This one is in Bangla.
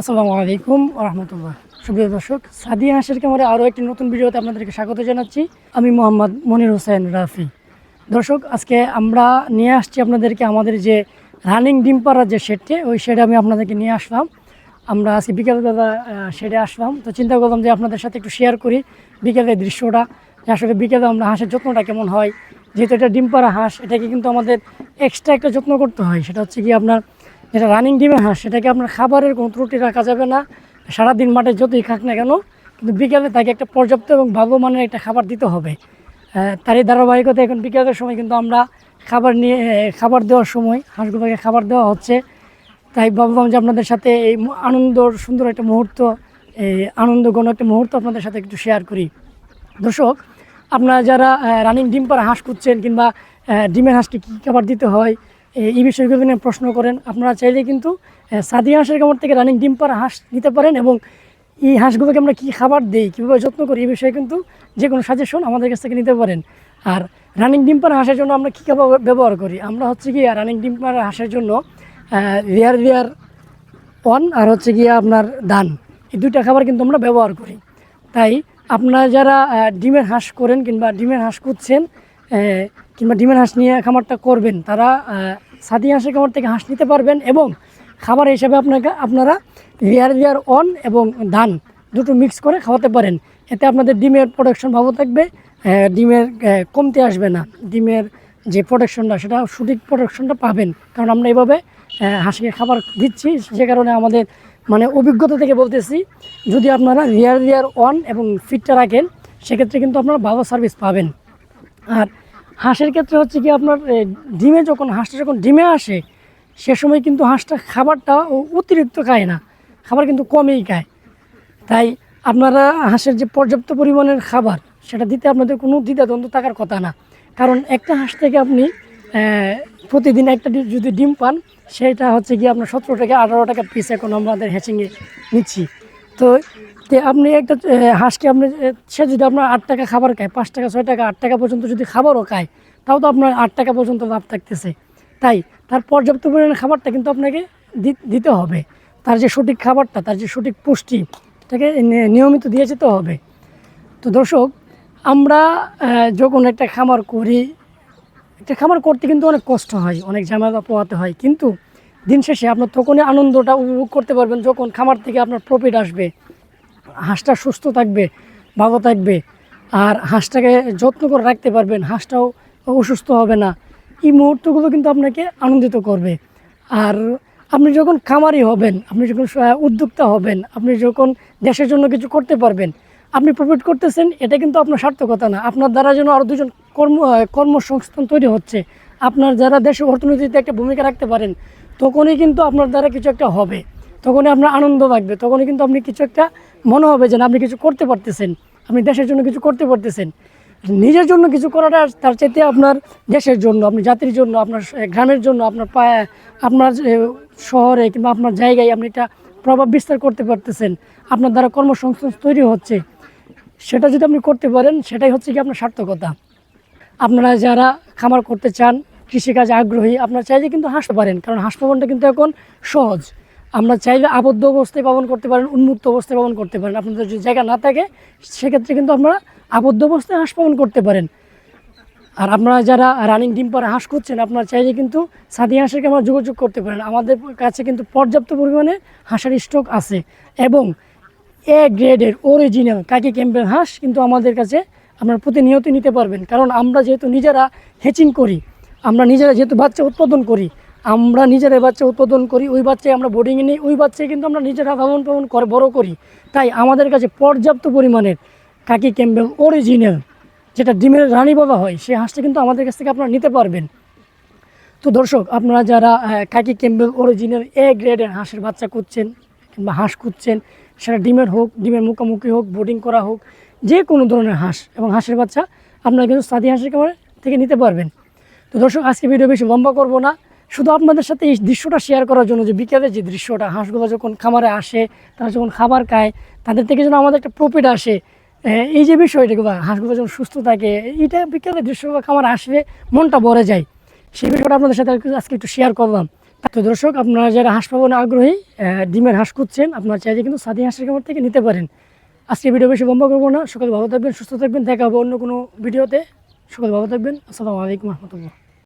আসসালামু আলাইকুম রহমতুল্লাহ সুপ্রিয় দর্শক, সাদিয়া হাসের ক্যামেরা আরও একটি নতুন ভিডিওতে আপনাদেরকে স্বাগত জানাচ্ছি। আমি মোহাম্মদ মনির হোসেন রাফি। দর্শক, আজকে আমরা নিয়ে আসছি আপনাদেরকে আমাদের যে রানিং ডিম পাড়ার যে শেডটি, ওই শেডে আমি আপনাদেরকে নিয়ে আসলাম। আমরা আজকে বিকেলবেলা শেডে আসলাম। তো চিন্তা করলাম যে আপনাদের সাথে একটু শেয়ার করি বিকেলের দৃশ্যটা। আসলে বিকেলে আমরা হাঁসের যত্নটা কেমন হয়? যেহেতু এটা ডিম পাড়া হাঁস, এটাকে কিন্তু আমাদের এক্সট্রা একটা যত্ন করতে হয়। সেটা হচ্ছে কি আপনার যেটা রানিং ডিমের হাঁস সেটাকে আপনার খাবারের কোনো ত্রুটি রাখা যাবে না। সারাদিন মাঠে যতই খাক না কেন, কিন্তু বিকেলে তাকে একটা পর্যাপ্ত এবং ভালো মানের একটা খাবার দিতে হবে। তারই ধারাবাহিকতা এখন বিকেলের সময় কিন্তু আমরা খাবার নিয়ে খাবার দেওয়ার সময় হাঁসগুলোকে খাবার দেওয়া হচ্ছে। তাই ভাবলাম যে আপনাদের সাথে এই আনন্দর সুন্দর একটা মুহূর্ত এই আনন্দঘন একটা মুহূর্ত আপনাদের সাথে একটু শেয়ার করি। দর্শক, আপনারা যারা রানিং ডিম পাড়া হাঁস খুঁজছেন কিংবা ডিমের হাঁসকে কী খাবার দিতে হয় এই বিষয়গুলো নিয়ে প্রশ্ন করেন। আপনারা চাইলে কিন্তু সাদি হাঁসের কামড় থেকে রানিং ডিম হাঁস নিতে পারেন এবং এই হাঁসগুলোকে আমরা কী খাবার দিই কীভাবে যত্ন করি এই বিষয়ে কিন্তু যে কোনো সাজেশন আমাদের কাছ থেকে নিতে পারেন। আর রানিং ডিম হাঁসের জন্য আমরা কী খাবার ব্যবহার করি? আমরা হচ্ছে কি রানিং ডিম হাঁসের জন্য রেয়ার রেয়ার পন আর হচ্ছে গিয়ে আপনার দান। এই দুইটা খাবার কিন্তু আমরা ব্যবহার করি। তাই আপনারা যারা ডিমের হাঁস করেন কিংবা ডিমের হাঁস আহ, কিংবা ডিমের হাঁস নিয়ে খামারটা করবেন তারা সাদি হাঁসের খামার থেকে হাঁস নিতে পারবেন এবং খাবার হিসাবে আপনাকে, আপনারা লেয়ার লেয়ার অন এবং ধান দুটো মিক্স করে খাওয়াতে পারেন। এতে আপনাদের ডিমের প্রোডাকশন ভালো থাকবে ডিমের কমতে আসবে না। ডিমের যে প্রোডাকশনটা সেটা সঠিক প্রোডাকশনটা পাবেন। কারণ আমরা এভাবে হাঁসকে খাবার দিচ্ছি যে কারণে আমাদের মানে অভিজ্ঞতা থেকে বলতেছি, যদি আপনারা রিয়ার রিয়ার অন এবং ফিটটা রাখেন, সেক্ষেত্রে কিন্তু আপনারা ভালো সার্ভিস পাবেন। আর হাঁসের ক্ষেত্রে হচ্ছে কি আপনার ডিমে যখন, হাঁসটা যখন ডিমে আসে, সে সময় কিন্তু হাঁসটা খাবারটা অতিরিক্ত খায় না। খাবার কিন্তু কমেই খায়। তাই আপনারা হাঁসের যে পর্যাপ্ত পরিমাণের খাবার, সেটা দিতে আপনাদের কোনো দ্বিধাদ্বন্দ্ব থাকার কথা না। কারণ একটা হাঁস থেকে আপনি প্রতিদিন একটা যদি ডিম পান, সেটা হচ্ছে কি আপনার সতেরো টাকা আঠারো টাকা পিস এখন আমাদের হ্যাচিংয়ে নিচ্ছি। তো তে আপনি একটা হাঁসকে আপনি সে যদি আপনার আট টাকা খাবার খায়, পাঁচ টাকা, ছয় টাকা, আট টাকা পর্যন্ত যদি খাবারও খায়, তাও তো আপনার আট টাকা পর্যন্ত লাভ থাকতেছে। তাই তার পর্যাপ্ত পরিমাণে খাবারটা কিন্তু আপনাকে দিতে হবে। তার যে সঠিক খাবারটা, তার যে সঠিক পুষ্টি তাকে নিয়মিত দিয়ে যেতে হবে। তো দর্শক, আমরা যখন একটা খামার করি, একটা খামার করতে কিন্তু অনেক কষ্ট হয়, অনেক ঝামেলা পোহাতে হয়। কিন্তু দিন শেষে আপনার তখনই আনন্দটা উপভোগ করতে পারবেন যখন খামার থেকে আপনার প্রফিট আসবে। হাঁসটা সুস্থ থাকবে, ভালো থাকবে। আর হাঁসটাকে যত্ন করে রাখতে পারবেন, হাঁসটাও অসুস্থ হবে না। এই মুহূর্তগুলো কিন্তু আপনাকে আনন্দিত করবে। আর আপনি যখন খামারি হবেন, আপনি যখন উদ্যোক্তা হবেন, আপনি যখন দেশের জন্য কিছু করতে পারবেন, আপনি প্রফিট করতেছেন, এটা কিন্তু আপনার সার্থকতা না। আপনার দ্বারা যেন আরও দুজন কর্ম কর্মসংস্থান তৈরি হচ্ছে। আপনার যারা দেশের অর্থনীতিতে একটা ভূমিকা রাখতে পারেন, তখনই কিন্তু আপনার দ্বারা কিছু একটা হবে। তখনই আপনার আনন্দ লাগবে, তখনই কিন্তু আপনি কিছু একটা মনে হবে যে আপনি কিছু করতে পারতেছেন, আপনি দেশের জন্য কিছু করতে পারতেছেন। নিজের জন্য কিছু করাটা তার চাইতে আপনার দেশের জন্য, আপনি জাতির জন্য, আপনার গ্রামের জন্য, আপনার পায়ে, আপনার শহরে কিংবা আপনার জায়গায় আপনি একটা প্রভাব বিস্তার করতে পারতেছেন, আপনার দ্বারা কর্মসংস্থান তৈরি হচ্ছে। সেটা যদি আপনি করতে পারেন, সেটাই হচ্ছে কি আপনার সার্থকতা। আপনারা যারা খামার করতে চান, কৃষিকাজে আগ্রহী, আপনারা চাইলে কিন্তু হাসতে পারেন, কারণ হাঁস পালনটা কিন্তু এখন সহজ। আমরা চাইলে আবদ্ধ অবস্থায় পালন করতে পারেন, উন্মুক্ত অবস্থায় পালন করতে পারেন। আপনাদের যদি জায়গা না থাকে, সেক্ষেত্রে কিন্তু আপনারা আবদ্ধ অবস্থায় হাঁস পালন করতে পারেন। আর আপনারা যারা রানিং ডিম পাড়া হাঁস করছেন আপনারা চাইলে কিন্তু সাদি হাঁসের আমরা যোগাযোগ করতে পারেন। আমাদের কাছে কিন্তু পর্যাপ্ত পরিমাণে হাঁসের স্টক আছে এবং এ গ্রেডের অরিজিনাল কাকি ক্যাম্পেল হাঁস কিন্তু আমাদের কাছে আপনারা প্রতিনিয়ত নিতে পারবেন। কারণ আমরা যেহেতু নিজেরা হেচিং করি, আমরা নিজেরা যেহেতু বাচ্চা উৎপাদন করি আমরা নিজেরাই বাচ্চা উৎপাদন করি, ওই বাচ্চায় আমরা বোর্ডিংয়ে নিই, ওই বাচ্চায় কিন্তু আমরা নিজেরা লালন পালন করে, বড় করি। তাই আমাদের কাছে পর্যাপ্ত পরিমাণের কাকি ক্যাম্পেল অরিজিনাল যেটা ডিমের রানী বলা হয় সেই হাঁসটা কিন্তু আমাদের কাছ থেকে আপনারা নিতে পারবেন। তো দর্শক, আপনারা যারা কাকি ক্যাম্বেল অরিজিনাল এ গ্রেডের হাঁসের বাচ্চা করছেন কিংবা হাঁস খুঁজছেন, সেটা ডিমের হোক, ডিমের মুখোমুখি হোক বোর্ডিং করা হোক, যে কোনো ধরনের হাঁস এবং হাঁসের বাচ্চা আপনারা কিন্তু সাদি হাঁসের খামার থেকে নিতে পারবেন। তো দর্শক, আজকে ভিডিও বেশি লম্বা করব না। শুধু আপনাদের সাথে এই দৃশ্যটা শেয়ার করার জন্য যে বিকেলে যে দৃশ্যটা, হাঁসগুলো যখন খামারে আসে, তারা যখন খাবার খায়, তাদের থেকে যেন আমাদের একটা প্রফিট আসে। এই যে বিষয়টাগুলো হাঁসগুলো যখন সুস্থ থাকে, এইটা বিকেলে দৃশ্যগুলো খামারে আসলে মনটা ভরে যায়। সেই বিষয়টা আপনাদের সাথে আজকে একটু শেয়ার করলাম। তো দর্শক, আপনারা যারা হাঁস পাবনে আগ্রহী ডিমের হাঁস খুঁজছেন, আপনারা চাইলে কিন্তু সাদি হাঁসের খামার থেকে নিতে পারেন। আজকে ভিডিও বেশি বম্বা করব না। সকালে ভালো থাকবেন, সুস্থ থাকবেন। দেখা হবে অন্য কোনো ভিডিওতে সকালে ভালো থাকবেন। আসসালামু আলাইকুম রহমতুল্লাহ।